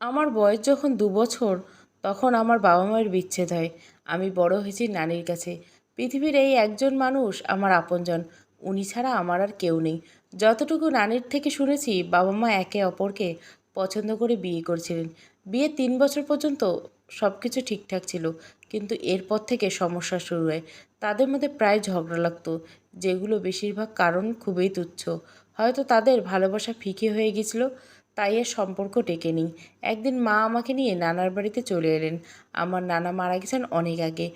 আমার বয়স যখন দু বছর, তখন আমার বাবা মায়ের বিচ্ছেদ হয়। আমি বড় হয়েছি নানির কাছে। পৃথিবীর এই একজন মানুষ আমার আপনজন। উনি ছাড়া আমার আর কেউ নেই। যতটুকু নানির থেকে শুনেছি, বাবা মা একে অপরকে পছন্দ করে বিয়ে করছিলেন। বিয়ে তিন বছর পর্যন্ত সব কিছু ঠিকঠাক ছিল, কিন্তু এরপর থেকে সমস্যা শুরু হয়। তাদের মধ্যে প্রায় ঝগড়া লাগতো, যেগুলো বেশিরভাগ কারণ খুবই তুচ্ছ। হয়তো তাদের ভালোবাসা ফিকে হয়ে গেছিল তাই এর সম্পর্ক টেকে নিই। একদিন মা আমাকে নিয়ে নানার বাড়িতে চলে এলেন। আমার নানা মারা গেছেন অনেক আগে।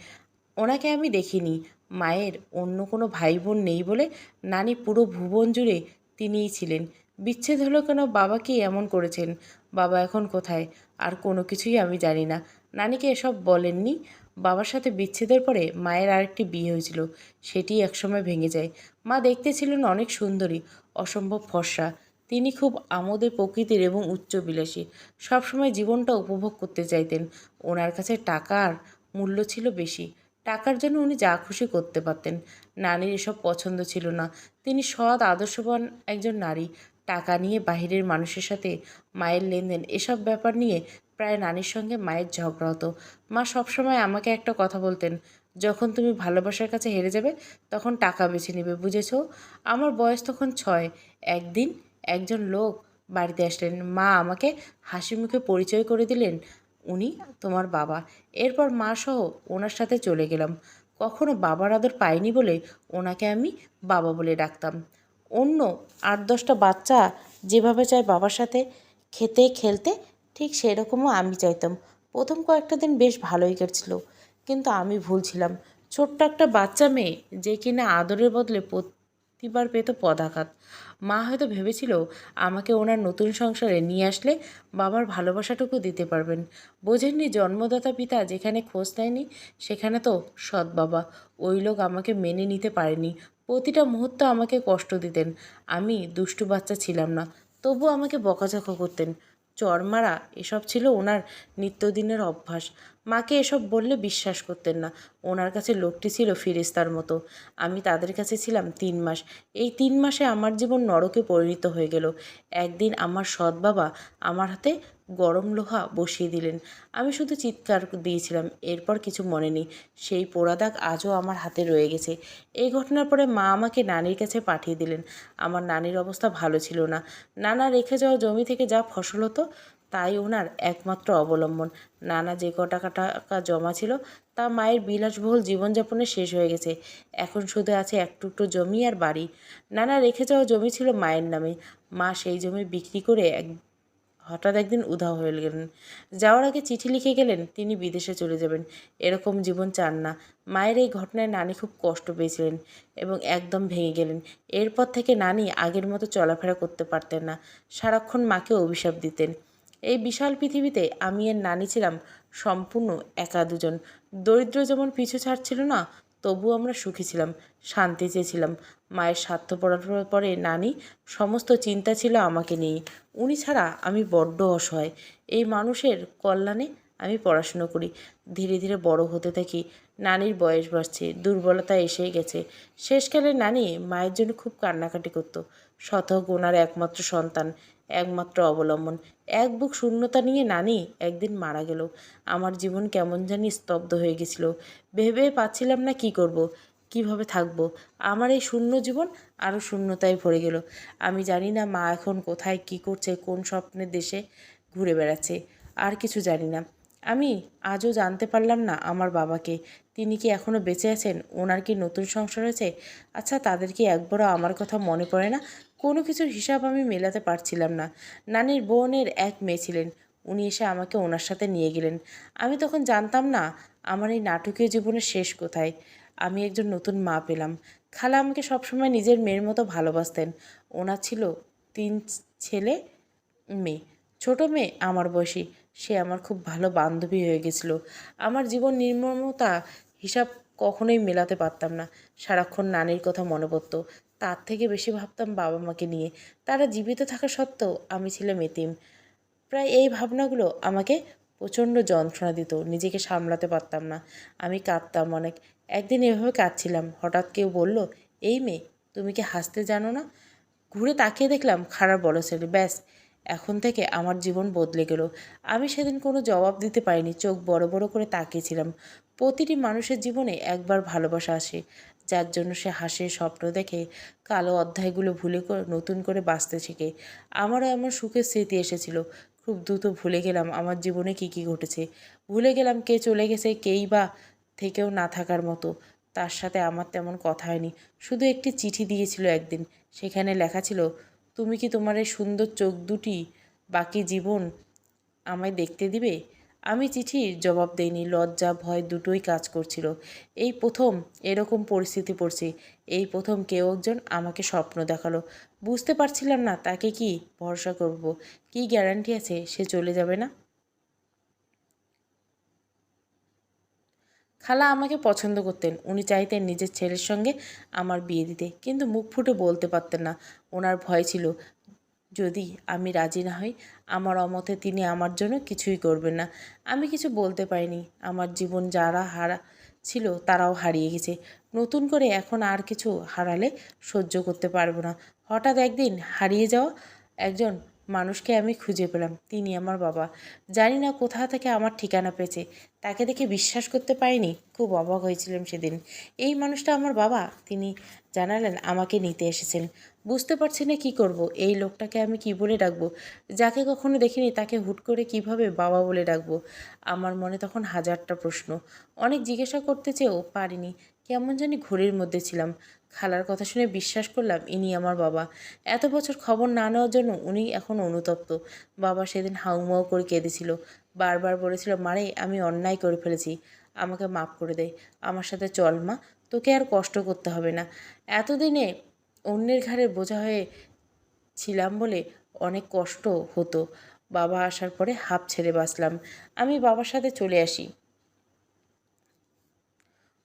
ওনাকে আমি দেখিনি। মায়ের অন্য কোনো ভাই বোন নেই বলে নানি পুরো ভুবন জুড়ে তিনিই ছিলেন। বিচ্ছেদ হলো কেন? বাবাকেই এমন করেছেন? বাবা এখন কোথায়? আর কোনো কিছুই আমি জানি না। নানিকে এসব বলেননি। বাবার সাথে বিচ্ছেদের পরে মায়ের আরেকটি বিয়ে হয়েছিল। সেটি একসময় ভেঙে যায়। মা দেখতে ছিলেন অনেক সুন্দরী, অসম্ভব ফর্সা। তিনি খুব আমোদে প্রকৃতির এবং উচ্চবিলাসী। সবসময় জীবনটা উপভোগ করতে চাইতেন। ওনার কাছে টাকার মূল্য ছিল বেশি। টাকার জন্য উনি যা খুশি করতে পারতেন। নানির এসব পছন্দ ছিল না। তিনি সৎ, আদর্শবান একজন নারী। টাকা নিয়ে বাহিরের মানুষের সাথে মায়ের লেনদেন, এসব ব্যাপার নিয়ে প্রায় নানির সঙ্গে মায়ের ঝগড়া হতো। মা সবসময় আমাকে একটা কথা বলতেন, যখন তুমি ভালোবাসার কাছে হেরে যাবে, তখন টাকা বেছে নেবে, বুঝেছ? আমার বয়স তখন ছয়। একদিন একজন লোক বাড়িতে আসলেন। মা আমাকে হাসি মুখে পরিচয় করে দিলেন, উনি তোমার বাবা। এরপর মা সহ ওনার সাথে চলে গেলাম। কখনো বাবার আদর পাইনি বলে ওনাকে আমি বাবা বলে ডাকতাম। অন্য আট দশটা বাচ্চা যেভাবে চায় বাবার সাথে খেতে খেলতে, ঠিক সেরকমও আমি চাইতাম। প্রথম কয়েকটা দিন বেশ ভালোই কাটছিল, কিন্তু আমি ভুল ছিলাম। ছোট্ট একটা বাচ্চা মেয়ে যে কিনা আদরের বদলে প্রতিবার পেত পদাঘাত। মা হয়তো ভেবেছিল আমাকে ওনার নতুন সংসারে নিয়ে আসলে বাবার ভালোবাসাটুকু দিতে পারবেন। বোঝেননি জন্মদাতা পিতা যেখানে খোঁজ নেয়নি, সেখানে তো সৎ বাবা। ওই লোক আমাকে মেনে নিতে পারেনি। প্রতিটা মুহূর্ত আমাকে কষ্ট দিতেন। আমি দুষ্টু বাচ্চা ছিলাম না। তবু আমাকে বকাঝকা করতেন। চর মারা এসব ছিল ওনার নিত্যদিনের অভ্যাস। মাকে এসব বললে বিশ্বাস করতেন না। ওনার কাছে লোকটি ছিল ফিরিস্তার মতো। আমি তাদের কাছে ছিলাম তিন মাস। এই তিন মাসে আমার জীবন নরকে পরিণত হয়ে গেল। একদিন আমার সৎ বাবা আমার হাতে গরম লোহা বসিয়ে দিলেন। আমি শুধু চিৎকার দিয়েছিলাম, এরপর কিছু মনে নেই। সেই পোড়া দাগ আজও আমার হাতে রয়ে গেছে। এই ঘটনার পরে মা আমাকে নানির কাছে পাঠিয়ে দিলেন। আমার নানির অবস্থা ভালো ছিল না। নানা রেখে যাওয়া জমি থেকে যা ফসল হতো, তাই ওনার একমাত্র অবলম্বন। নানা যে ক টাকা টাকা জমা ছিল, তা মায়ের বিলাসবহুল জীবনযাপনে শেষ হয়ে গেছে। এখন শুধু আছে এক টুকরো জমি আর বাড়ি। নানা রেখে যাওয়া জমি ছিল মায়ের নামে। মা সেই জমি বিক্রি করে এক হঠাৎ একদিন উধাও হয়ে গেলেন। যাওয়ার আগে চিঠি লিখে গেলেন, তিনি বিদেশে চলে যাবেন। এরকম জীবন চান না। মায়ের এই ঘটনায় নানি খুব কষ্ট পেয়েছিলেন এবং একদম ভেঙে গেলেন। এরপর থেকে নানি আগের মতো চলাফেরা করতে পারতেন না। সারাক্ষণ মাকে অভিশাপ দিতেন। এই বিশাল পৃথিবীতে আমি এর নানি ছিলাম সম্পূর্ণ একা দুজন। দরিদ্র যেমন পিছু ছাড়ছিল না তবু আমরা সুখী ছিলাম, শান্তি চেয়েছিলাম। মায়ের স্বার্থ পড়ার পরে নানি সমস্ত চিন্তা ছিল আমাকে নিয়ে উনি ছাড়া আমি বড্ড অসহায়। এই মানুষের কল্যাণে আমি পড়াশুনো করি। ধীরে ধীরে বড় হতে থাকি। নানির বয়স বাড়ছে, দুর্বলতা এসেই গেছে। শেষকালে নানি মায়ের জন্য খুব কান্নাকাটি করতো। শতক ওনার একমাত্র সন্তান। একমাত্র অবলম্বন। এক বুক শূন্যতা নিয়ে নানি একদিন মারা গেল। আমার জীবন কেমন জানি স্তব্ধ হয়ে গেছিল। ভেবে পাচ্ছিলাম না কি করব। কীভাবে থাকব। আমার এই শূন্য জীবন আরও শূন্যতায় ভরে গেল। আমি জানি না মা এখন কোথায়, কি করছে, কোন স্বপ্নের দেশে ঘুরে বেড়াচ্ছে। আর কিছু জানি না। আমি আজও জানতে পারলাম না আমার বাবাকে। তিনি কি এখনও বেঁচে আছেন? ওনার কি নতুন সংসার হয়েছে? আচ্ছা তাদের কি একবারও আমার কথা মনে পড়ে না? কোনো কিছুর হিসাব আমি মেলাতে পারছিলাম না। নানির বোনের এক মেয়ে ছিলেন। উনি এসে আমাকে ওনার সাথে নিয়ে গেলেন। আমি তখন জানতাম না, আমার এই নাটকীয় জীবনের শেষ কোথায়। আমি একজন নতুন মা পেলাম। খালা আমাকে সবসময় নিজের মেয়ের মতো ভালোবাসতেন। ওনার ছিল তিন ছেলে, মেয়ে। ছোট মেয়ে আমার বয়সী। সে আমার খুব ভালো বান্ধবী হয়ে গেছিল। আমার জীবন নির্মমতা হিসাব কখনোই মেলাতে পারতাম না। সারাক্ষণ নানির কথা মনে পড়তো। তার থেকে বেশি ভাবতাম বাবা মাকে নিয়ে। তারা জীবিত থাকা সত্ত্বেও আমি ছিলাম এতিম। প্রায় এই ভাবনাগুলো আমাকে প্রচণ্ড যন্ত্রণা দিত, নিজেকে সামলাতে পারতাম না। আমি কাঁদতাম অনেক। একদিন এভাবে কাঁদছিলাম। হঠাৎ কেউ বলল, এই মেয়ে, তুমি কি হাসতে জানো না? ঘুরে তাকিয়ে দেখলাম, খারাপ বড় ছেলে, ব্যাস। এখন থেকে আমার জীবন বদলে গেল। আমি সেদিন কোনো জবাব দিতে পারিনি। চোখ বড় বড় করে তাকিয়েছিলাম। প্রতিটি মানুষের জীবনে একবার ভালোবাসা আসে। যার জন্য সে হাসে স্বপ্ন দেখে কালো অধ্যায়গুলো ভুলে নতুন করে বাঁচতে শেখে। আমারও এমন সুখের স্মৃতি এসেছিল। খুব দ্রুত ভুলে গেলাম আমার জীবনে কি কি ঘটেছে। ভুলে গেলাম কে চলে গেছে, কেই বা থেকেও না থাকার মতো। তার সাথে আমার তেমন কথা হয়নি। শুধু একটি চিঠি দিয়েছিল একদিন। সেখানে লেখা ছিল, তুমি কি তোমার এই সুন্দর চোখ দুটি বাকি জীবন আমায় দেখতে দিবে? আমি চিঠির জবাব দেইনি, লজ্জা, ভয় দুটোই কাজ করছিল। এই প্রথম এরকম পরিস্থিতি পড়ছি, এই প্রথম কেউ একজন আমাকে স্বপ্ন দেখাল। বুঝতে পারছিলাম না তাকে কি ভরসা করব, কি গ্যারান্টি আছে সে চলে যাবে না? খালা আমাকে পছন্দ করতেন, উনি চাইতেন নিজের ছেলের সঙ্গে আমার বিয়ে দিতে, কিন্তু মুখ ফুটে বলতে পারতেন না, ওনার ভয় ছিল। যদি আমি রাজি না হই, আমার অমতে তিনি আমার জন্য কিছুই করবেন না। আমি কিছু বলতে পারিনি। আমার জীবন যারা হারা ছিল, তারাও হারিয়ে গেছে। নতুন করে এখন আর কিছু হারালে সহ্য করতে পারব না। হঠাৎ একদিন হারিয়ে যাওয়া একজন মানুষকে আমি খুঁজে পেলাম, তিনি আমার বাবা। জানি না কোথা থেকে আমার ঠিকানা পেয়েছে, তাকে দেখে বিশ্বাস করতে পারিনি, খুব অবাক হয়েছিলাম সেদিন। এই মানুষটা আমার বাবা? তিনি জানালেন, আমাকে নিতে এসেছেন। বুঝতে পারছি না কী করব, এই লোকটাকে আমি কি বলে ডাকবো? যাকে কখনো দেখিনি, তাকে হুট করে কীভাবে বাবা বলে ডাকবো? আমার মনে তখন হাজারটা প্রশ্ন। অনেক জিজ্ঞাসা করতে চেয়েও পারিনি, কেমন জানি ঘড়ির মধ্যে ছিলাম। খালার কথা শুনে বিশ্বাস করলাম ইনি আমার বাবা। এত বছর খবর না নেওয়ার জন্য উনি এখন অনুতপ্ত। বাবা সেদিন হাউমাউ করে কেঁদেছিল। বারবার বলেছিল, মারে, আমি অন্যায় করে ফেলেছি। আমাকে মাফ করে দে। আমার সাথে চল মা। তোকে আর কষ্ট করতে হবে না। এতদিনে অন্যের ঘাড়ে বোঝা হয়ে ছিলাম বলে অনেক কষ্ট হতো। বাবা আসার পরে হাফ ছেড়ে বাঁচলাম। আমি বাবার সাথে চলে আসি।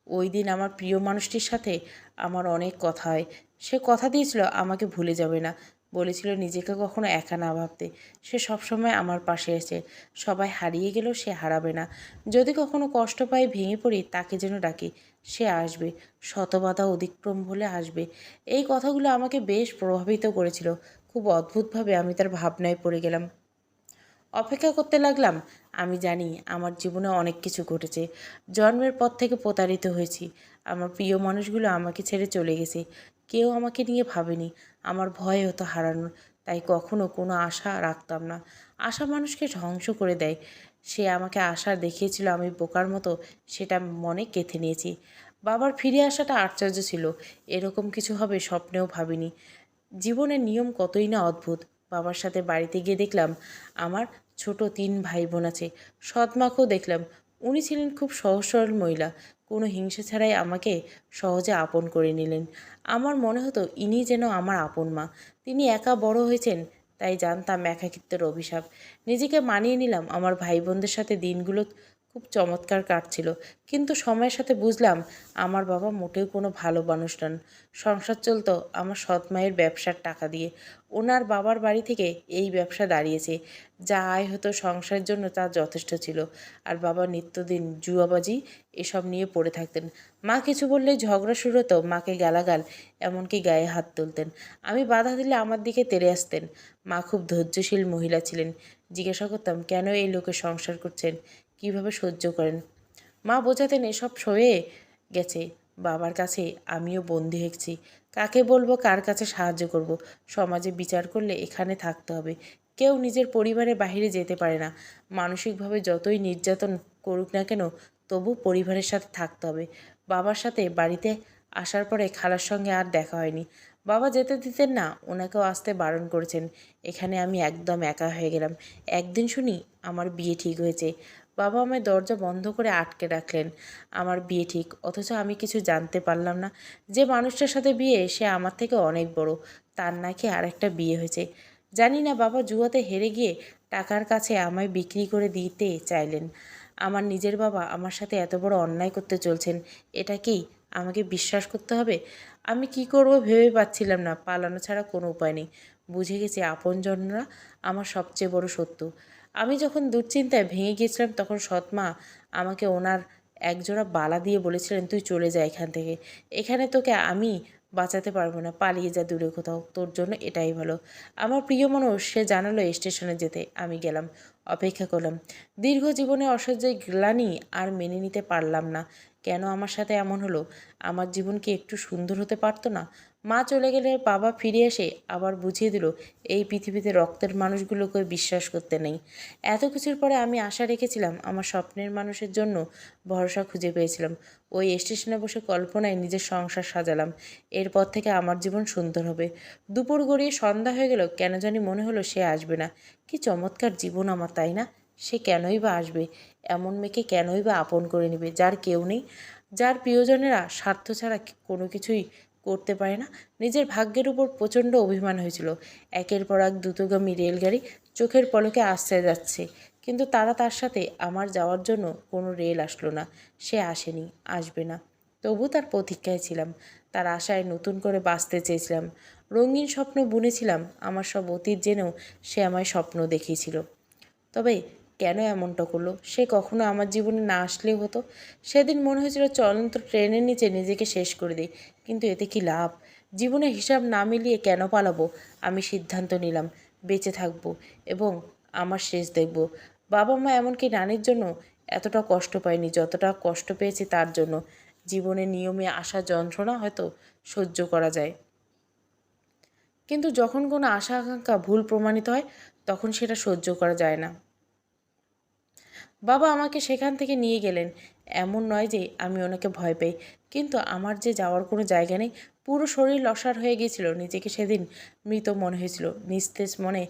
ওই দিন আমার প্রিয় মানুষটির সাথে আমার অনেক কথা হয়। সে কথা দিয়েছিল, আমাকে ভুলে যাবে না। বলেছিল, নিজেকে কখনো একা না ভাবতে। সে সবসময় আমার পাশে এসে সবাই হারিয়ে গেলেও সে হারাবে না। যদি কখনো কষ্ট পাই, ভেঙে পড়ি, তাকে যেন ডাকি। সে আসবে। শতবাধা অতিক্রম হলে আসবে। এই কথাগুলো আমাকে বেশ প্রভাবিত করেছিল। খুব অদ্ভুতভাবে আমি তার ভাবনায় পড়ে গেলাম। অপেক্ষা করতে লাগলাম, আমি জানি আমার জীবনে অনেক কিছু ঘটেছে। জন্মের পর থেকে প্রতারিত হয়েছি। আমার প্রিয় মানুষগুলো আমাকে ছেড়ে চলে গেছে। কেউ আমাকে নিয়ে ভাবেনি। আমার ভয় হতো হারানোর, তাই কখনো কোনো আশা রাখতাম না। আশা মানুষকে ধ্বংস করে দেয়। সে আমাকে আশা দেখিয়েছিল আমি বোকার মতো, সেটা মনে কেঁথে নিয়েছি। বাবার ফিরে আসাটা আশ্চর্য ছিল। এরকম কিছু হবে স্বপ্নেও ভাবিনি। জীবনের নিয়ম কতই না অদ্ভুত। বাবার সাথে বাড়িতে গিয়ে দেখলাম আমার ছোট তিন ভাই বোন আছে। সৎমাকেও দেখলাম। উনি ছিলেন খুব সহজ সরল মহিলা। কোনো হিংসা ছাড়াই আমাকে সহজে আপন করে নিলেন। আমার মনে হতো ইনি যেন আমার আপন মা। তিনি একা বড় হয়েছেন, তাই জানতাম একাকিত্বের অভিশাপ। নিজেকে মানিয়ে নিলাম আমার ভাই বোনদের সাথে দিনগুলো খুব চমৎকার কাটছিল কিন্তু সময়ের সাথে বুঝলাম, আমার বাবা মোটেও কোনো ভালো মানুষ নন। সংসার চলতো আমার সৎ মায়ের ব্যবসার টাকা দিয়ে। ওনার বাবার বাড়ি থেকে এই ব্যবসা দাঁড়িয়েছে। যা আয় হতো সংসারের জন্য তা যথেষ্ট ছিল। আর বাবা নিত্যদিন জুয়াবাজি এসব নিয়ে পড়ে থাকতেন। মা কিছু বললেই ঝগড়া শুরু হতো, মাকে গালাগাল, এমনকি গায়ে হাত তুলতেন। আমি বাধা দিলে আমার দিকে তেড়ে আসতেন। মা খুব ধৈর্যশীল মহিলা ছিলেন। জিজ্ঞাসা করতাম, কেন এই লোকে সংসার করছেন? কীভাবে সহ্য করেন? মা বোঝাতেন এসব সয়ে গেছে। বাবার কাছে আমিও বন্দি হয়েছি। কাকে বলব, কার কাছে সাহায্য করব? সমাজে বিচার করলে এখানে থাকতে হবে। কেউ নিজের পরিবারে বাইরে যেতে পারে না। মানসিকভাবে যতই নির্যাতন করুক না কেন, তবু পরিবারের সাথে থাকতে হবে। বাবার সাথে বাড়িতে আসার পরে খালার সঙ্গে আর দেখা হয়নি। বাবা যেতে দিতেন না, ওনাকেও আসতে বারণ করেছেন। এখানে আমি একদম একা হয়ে গেলাম। একদিন শুনি আমার বিয়ে ঠিক হয়েছে। বাবা আমায় দরজা বন্ধ করে আটকে রাখলেন। আমার বিয়ে ঠিক, অথচ আমি কিছু জানতে পারলাম না। যে মানুষটার সাথে বিয়ে, সে আমার থেকে অনেক বড়। তার নাকি আরেকটা বিয়ে হয়েছে। জানি না বাবা জুয়াতে হেরে গিয়ে টাকার কাছে আমায় বিক্রি করে দিতে চাইলেন। আমার নিজের বাবা আমার সাথে এত বড় অন্যায় করতে চলছেন। এটা কি আমাকে বিশ্বাস করতে হবে? আমি কি করব ভেবে পাচ্ছিলাম না। পালানো ছাড়া কোনো উপায় নেই। বুঝে গেছি আপনজনরা আমার সবচেয়ে বড় শত্রু। আমি যখন দুশ্চিন্তায় ভেঙে গিয়েছিলাম, তখন সৎমা আমাকে ওনার একজোড়া বালা দিয়ে বলেছিলেন, তুই চলে যা এখান থেকে। এখানে তোকে আমি বাঁচাতে পারব না। পালিয়ে যা দূরে কোথাও। তোর জন্য এটাই ভালো। আমার প্রিয় মানুষ সে জানালো স্টেশনে যেতে। আমি গেলাম, অপেক্ষা করলাম। দীর্ঘ জীবনে অসহ্যের গ্লানি আর মেনে নিতে পারলাম না। কেন আমার সাথে এমন হলো? আমার জীবন কি একটু সুন্দর হতে পারতো না? মা চলে গেলে বাবা ফিরে এসে আবার বুঝিয়ে দিল, এই পৃথিবীতে রক্তের মানুষগুলোকে বিশ্বাস করতে নেই। এত কিছুর পরে আমি আশা রেখেছিলাম আমার স্বপ্নের মানুষের জন্য ভরসা খুঁজে পেয়েছিলাম। ওই স্টেশনে বসে কল্পনায় নিজের সংসার সাজালাম। এরপর থেকে আমার জীবন সুন্দর হবে। দুপুর গড়িয়ে সন্ধ্যা হয়ে গেল, কেন জানি মনে হলো সে আসবে না। কি চমৎকার জীবন আমার, তাই না? সে কেনই বা আসবে? এমন মেয়েকে কেনই বা আপন করে নেবে, যার কেউ নেই? যার প্রিয়জনেরা স্বার্থ ছাড়া কোনো কিছুই করতে পারে না। নিজের ভাগ্যের উপর প্রচণ্ড অভিমান হয়েছিল। একের পর এক দ্রুতগামী রেলগাড়ি চোখের পলকে আসতে যাচ্ছে। কিন্তু তারা তার সাথে আমার যাওয়ার জন্য কোনো রেল আসলো না। সে আসেনি, আসবে না। তবু তার প্রতীক্ষায় ছিলাম। তার আশায় নতুন করে বাঁচতে চেয়েছিলাম। রঙিন স্বপ্ন বুনেছিলাম। আমার সব অতীত জেনেও সে আমায় স্বপ্ন দেখিয়েছিল। তবে কেন এমনটা করল? সে কখনো আমার জীবনে না আসলেও হতো। সেদিন মনে হয়েছিল চলন্ত ট্রেনের নিচে নিজেকে শেষ করে দিই। কিন্তু এতে কি লাভ? জীবনে হিসাব না মিলিয়ে কেন পালাবো? আমি সিদ্ধান্ত নিলাম, বেঁচে থাকব এবং আমার শেষ দেখব। বাবা মা এমনকি নানির জন্য এতটা কষ্ট পায়নি, যতটা কষ্ট পেয়েছি তার জন্য। জীবনে নিয়মে আসা যন্ত্রণা হয়তো সহ্য করা যায়। কিন্তু যখন কোনো আশা আকাঙ্ক্ষা ভুল প্রমাণিত হয়, তখন সেটা সহ্য করা যায় না। বাবা আমাকে সেখান থেকে নিয়ে গেলেন। এমন নয় যে আমি ওনাকে ভয় পাই। কিন্তু আমার যে যাওয়ার কোনো জায়গা নেই, পুরো শরীর লসার হয়ে গিয়েছিল। নিজেকে সেদিন মৃত মনে হয়েছিল। নিস্তেজ মনে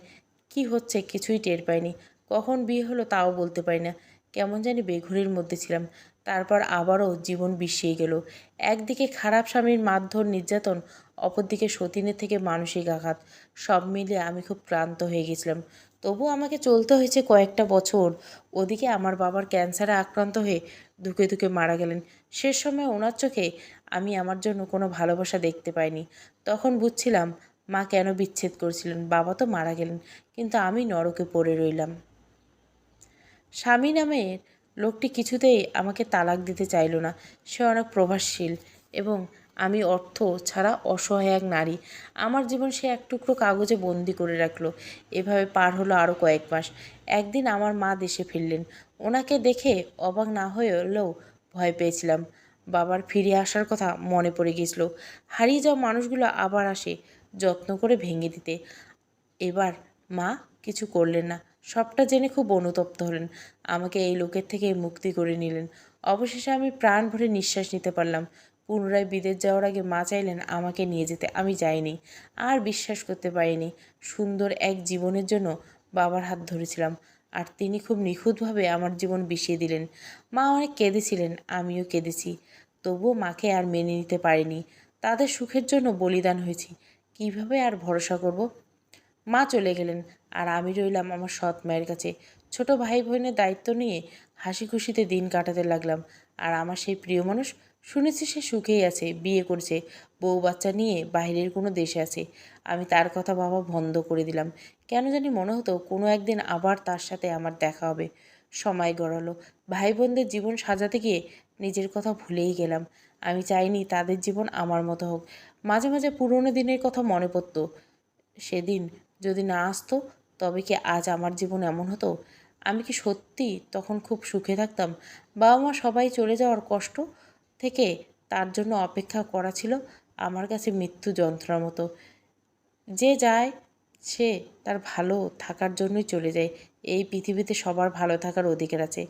কি হচ্ছে কিছুই টের পাইনি। কখন বিয়ে হলো তাও বলতে পারি না। কেমন জানি বেঘুরির মধ্যে ছিলাম। তারপর আবারও জীবন বিষিয়ে গেল। একদিকে খারাপ স্বামীর মারধর, নির্যাতন, অপরদিকে সতীনের থেকে মানসিক আঘাত। সব মিলিয়ে আমি খুব ক্লান্ত হয়ে গেছিলাম তবু আমাকে চলতে হয়েছে কয়েকটা বছর। ওদিকে আমার বাবার ক্যান্সারে আক্রান্ত হয়ে ধুকে ধুকে মারা গেলেন। শেষ সময় ওনার চোখে আমি আমার জন্য কোনো ভালোবাসা দেখতে পাইনি। তখন বুঝছিলাম, মা কেন বিচ্ছেদ করছিলেন? বাবা তো মারা গেলেন, কিন্তু আমি নরকে পড়ে রইলাম। স্বামী নামের লোকটি কিছুতেই আমাকে তালাক দিতে চাইল না। সে অনেক প্রভাসশীল এবং আমি অর্থ ছাড়া অসহায় এক নারী। আমার জীবন সে এক টুকরো কাগজে বন্দি করে রাখল। এভাবে পার হলো আরও কয়েক মাস। একদিন আমার মা দেশে ফিরলেন। ওনাকে দেখে অবাক না হলেও ভয় পেয়েছিলাম। বাবার ফিরে আসার কথা মনে পড়ে গিয়েছিল। হারিয়ে যাওয়া মানুষগুলো আবার আসে যত্ন করে ভেঙে দিতে। এবার মা কিছু করলেন না। সবটা জেনে খুব অনুতপ্ত হলেন। আমাকে এই লোকের থেকে মুক্তি করে নিলেন। অবশেষে আমি প্রাণ ভরে নিঃশ্বাস নিতে পারলাম। পুনরায় বিদেশ যাওয়ার আগে মা চাইলেন আমাকে নিয়ে যেতে। আমি যাইনি। আর বিশ্বাস করতে পারিনি। সুন্দর এক জীবনের জন্য বাবার হাত ধরেছিলাম। আর তিনি খুব নিখুঁতভাবে আমার জীবন বিষিয়ে দিলেন। মা অনেক কেঁদেছিলেন, আমিও কেঁদেছি। তবুও মাকে আর মেনে নিতে পারিনি। তাদের সুখের জন্য বলিদান হয়েছি। কীভাবে আর ভরসা করব? মা চলে গেলেন আর আমি রইলাম আমার সৎ মায়ের কাছে। ছোট ভাই বোনের দায়িত্ব নিয়ে হাসি খুশিতে দিন কাটাতে লাগলাম। আর আমার সেই প্রিয় মানুষ শুনেছি সে সুখেই আছে, বিয়ে করছে, বউ বাচ্চা নিয়ে বাইরের কোনো দেশে আছে। আমি তার কথা ভাবা বন্ধ করে দিলাম। কেন জানি মনে হতো কোনো একদিন আবার তার সাথে আমার দেখা হবে। সময় গড়ালো। ভাই বোনদের জীবন সাজাতে গিয়ে নিজের কথা ভুলেই গেলাম। আমি চাইনি তাদের জীবন আমার মতো হোক। মাঝে মাঝে পুরনো দিনের কথা মনে পড়তো। সেদিন যদি না আসতো, তবে কি আজ আমার জীবন এমন হতো? আমি কি সত্যি তখন খুব সুখে থাকতাম? বাবা মা সবাই চলে যাওয়ার কষ্ট থেকে তার জন্য অপেক্ষা করা ছিল আমার কাছে মৃত্যু যন্ত্রণার মতো। যে যায়, সে তার ভালো থাকার জন্যই চলে যায়। এই পৃথিবীতে সবার ভালো থাকার অধিকার আছে।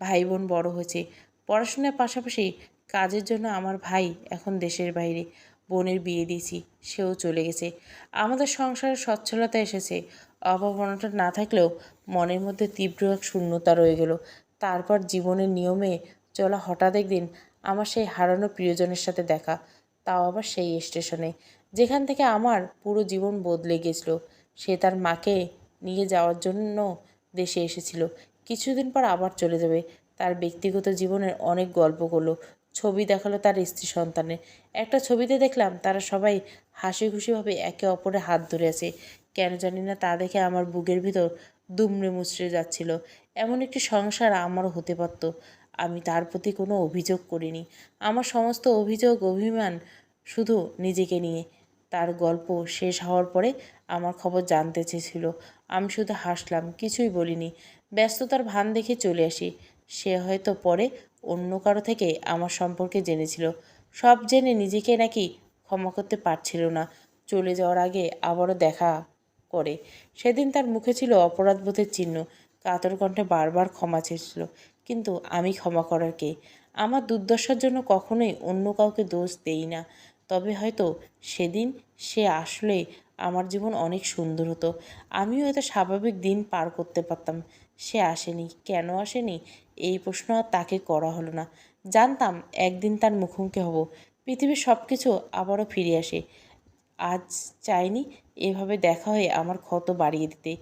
ভাই বোন বড় হয়েছে। পড়াশোনার পাশাপাশি কাজের জন্য আমার ভাই এখন দেশের বাইরে। বোনের বিয়ে দিয়েছি, সেও চলে গেছে। আমাদের সংসারে সচ্ছলতা এসেছে। অভাব অনটন না থাকলেও মনের মধ্যে তীব্র এক শূন্যতা রয়ে গেল। তারপর জীবনের নিয়মে চলা হঠাৎ একদিন আমার সেই হারানো প্রিয়জনের সাথে দেখা, তাও আবার সেই স্টেশনে, যেখান থেকে আমার পুরো জীবন বদলে গেছিল। সে তার মাকে নিয়ে যাওয়ার জন্য দেশে এসেছিল। কিছুদিন পর আবার চলে যাবে। তার ব্যক্তিগত জীবনের অনেক গল্প করল। ছবি দেখাল তার স্ত্রী সন্তানের। একটা ছবিতে দেখলাম তারা সবাই হাসি খুশিভাবে একে অপরের হাত ধরে আছে। কেন জানি না তা দেখে আমার বুকের ভিতর দুমড়ে মুচড়ে যাচ্ছিল। এমন একটি সংসার আমারও হতে পারত। আমি তার প্রতি কোনো অভিযোগ করিনি। আমার সমস্ত অভিযোগ, অভিমান শুধু নিজেকে নিয়ে। তার গল্প শেষ হওয়ার পরে আমার খবর জানতে চেয়েছিল। আমি শুধু হাসলাম, কিছুই বলিনি। ব্যস্ততার ভান দেখে চলে আসি। সে হয়তো পরে অন্য কারও থেকে আমার সম্পর্কে জেনেছিল। সব জেনে নিজেকে নাকি ক্ষমা করতে পারছিল না। চলে যাওয়ার আগে আবারও দেখা করে। সেদিন তার মুখে ছিল অপরাধবোধের চিহ্ন। কাতর কণ্ঠে বারবার ক্ষমা চেয়েছিল, কিন্তু আমি ক্ষমা করার কে? আমার দুর্দশার জন্য কখনোই অন্য কাউকে দোষ দেই না। তবে হয়তো সেদিন সে আসলে আমার জীবন অনেক সুন্দর হতো। আমিও হয়তো স্বাভাবিক দিন পার করতে পারতাম। সে আসেনি, কেন আসেনি? এই প্রশ্ন আর তাকে করা হলো না। জানতাম একদিন তার মুখোমুখি হব। পৃথিবীর সব কিছু আবারও ফিরে আসে। আজ চাইনি এভাবে দেখা হয়ে আমার ক্ষত বাড়িয়ে দিতে।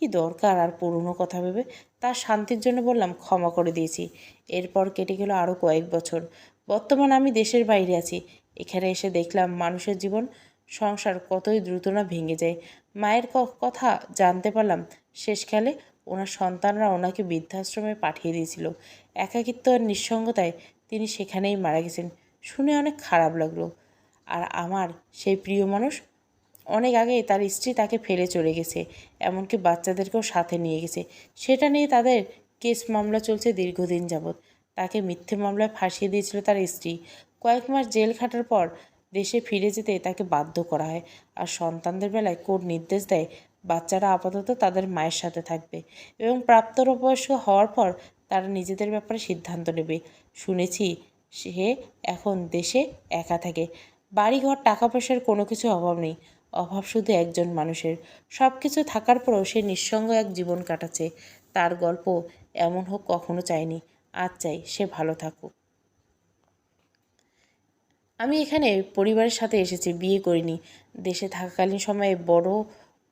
কি দরকার আর পুরনো কথা ভেবে? তার শান্তির জন্য বললাম, ক্ষমা করে দিয়েছি। এরপর কেটে গেল আরও কয়েক বছর। বর্তমান আমি দেশের বাইরে আছি। এখানে এসে দেখলাম, মানুষের জীবন, সংসার কতই দ্রুত না ভেঙে যায়। মায়ের কথা জানতে পারলাম শেষকালে ওনার সন্তানরা ওনাকে বৃদ্ধাশ্রমে পাঠিয়ে দিয়েছিল। একাকিত্ব আর নিঃসঙ্গতায় তিনি সেখানেই মারা গেছেন। শুনে অনেক খারাপ লাগল। আর আমার সেই প্রিয় মানুষ অনেক আগে তার স্ত্রী তাকে ফেলে চলে গেছে, এমনকি বাচ্চাদেরকেও সাথে নিয়ে গেছে। সেটা নিয়ে তাদের কেস মামলা চলছে দীর্ঘদিন যাবৎ। তাকে মিথ্যে মামলায় ফাঁসিয়ে দিয়েছিল তার স্ত্রী। কয়েক মাস জেল খাটার পর দেশে ফিরে যেতে তাকে বাধ্য করা হয় আর সন্তানদের বেলায় কোর্ট নির্দেশ দেয় বাচ্চারা আপাতত তাদের মায়ের সাথে থাকবে এবং প্রাপ্তবয়স্ক হওয়ার পর তারা নিজেদের ব্যাপারে সিদ্ধান্ত নেবে। শুনেছি সে এখন দেশে একা থাকে। বাড়িঘর, টাকা পয়সার কোনো কিছু অভাব নেই। অভাব শুধু একজন মানুষের। সব কিছু থাকার পরও সে নিঃসঙ্গ এক জীবন কাটাচ্ছে। তার গল্প এমন হোক কখনো চায়নি আজ চাই সে ভালো থাকুক। আমি এখানে পরিবারের সাথে এসেছি, বিয়ে করিনি। দেশে থাকাকালীন সময়ে বড়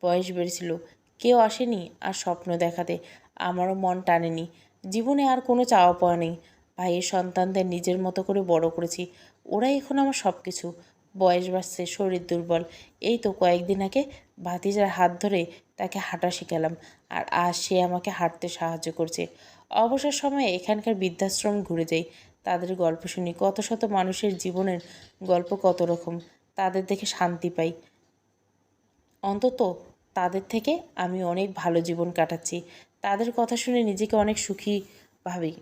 বয়স বেড়েছিল। কেউ আসেনি আর স্বপ্ন দেখাতে। আমারও মন টানেনি। জীবনে আর কোনো চাওয়া পাওয়া নেই। ভাইয়ের সন্তানদের নিজের মতো করে বড় করেছি। ওরাই এখন আমার সব কিছু বয়স বাড়ছে, শরীর দুর্বল। এই তো কয়েকদিন আগে ভাতিজার হাত ধরে তাকে হাঁটা শেখালাম আর আজ সে আমাকে হাঁটতে সাহায্য করছে। অবসর সময়ে এখানকার বৃদ্ধাশ্রম ঘুরে যাই। তাদের গল্প শুনি। কত শত মানুষের জীবনের গল্প কত রকম, তাদের দেখে শান্তি পাই। অন্তত তাদের থেকে আমি অনেক ভালো জীবন কাটাচ্ছি। তাদের কথা শুনে নিজেকে অনেক সুখী ভাবি।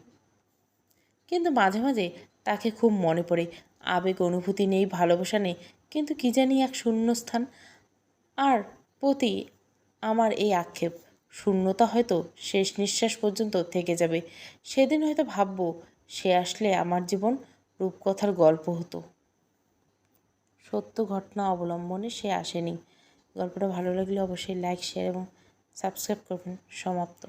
কিন্তু মাঝে মাঝে তাকে খুব মনে পড়ে। আবেগ অনুভূতি নেই, ভালোবাসা নেই, কিন্তু কি জানি এক শূন্যস্থান। আর প্রতি আমার এই আক্ষেপ, শূন্যতা হয়তো শেষ নিঃশ্বাস পর্যন্ত থেকে যাবে। সেদিন হয়তো ভাববো, সে আসলে আমার জীবন রূপকথার গল্প হতো। সত্য ঘটনা অবলম্বনে সে আসেনি। গল্পটা ভালো লাগলে অবশ্যই লাইক শেয়ার এবং সাবস্ক্রাইব করবেন। সমাপ্ত।